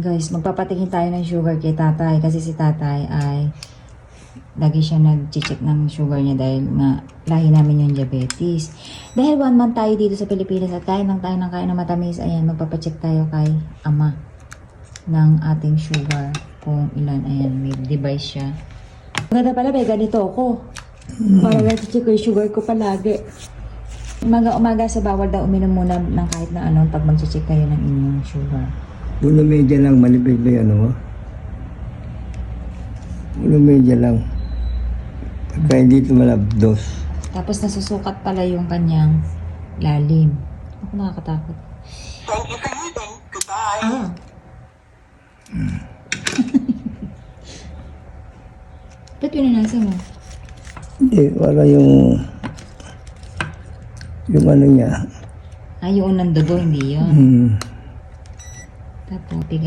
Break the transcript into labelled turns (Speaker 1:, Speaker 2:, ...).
Speaker 1: Ayan guys, magpapatingin tayo ng sugar kay tatay kasi si tatay ay lagi siya nag-check ng sugar niya dahil nga lahi namin yung diabetes. Dahil one month tayo dito sa Pilipinas at kain lang tayo ng kain ng matamis, ayan, magpapacheck tayo kay ama ng ating sugar kung ilan, ayan, may device siya. Maganda pala, may ganito ako. Para na-check ko yung sugar ko palagi. Umaga-umaga sa bawal daw uminom muna ng kahit na ano pag mag-check kayo ng inyong sugar.
Speaker 2: Uno media lang, malipit ba yung ano mo? Uno media lang. Pagka hindi tumalabdos.
Speaker 1: Tapos nasusukat pala yung kanyang lalim. Ako nakakatakot.
Speaker 3: Thank you for using. Goodbye.
Speaker 1: Ah. Ba't pinanasa mo?
Speaker 2: Hindi, para yung... Yung ano niya.
Speaker 1: Ah, yung unang dugo, hindi yun.
Speaker 2: Hmm.
Speaker 1: Tapos, pigain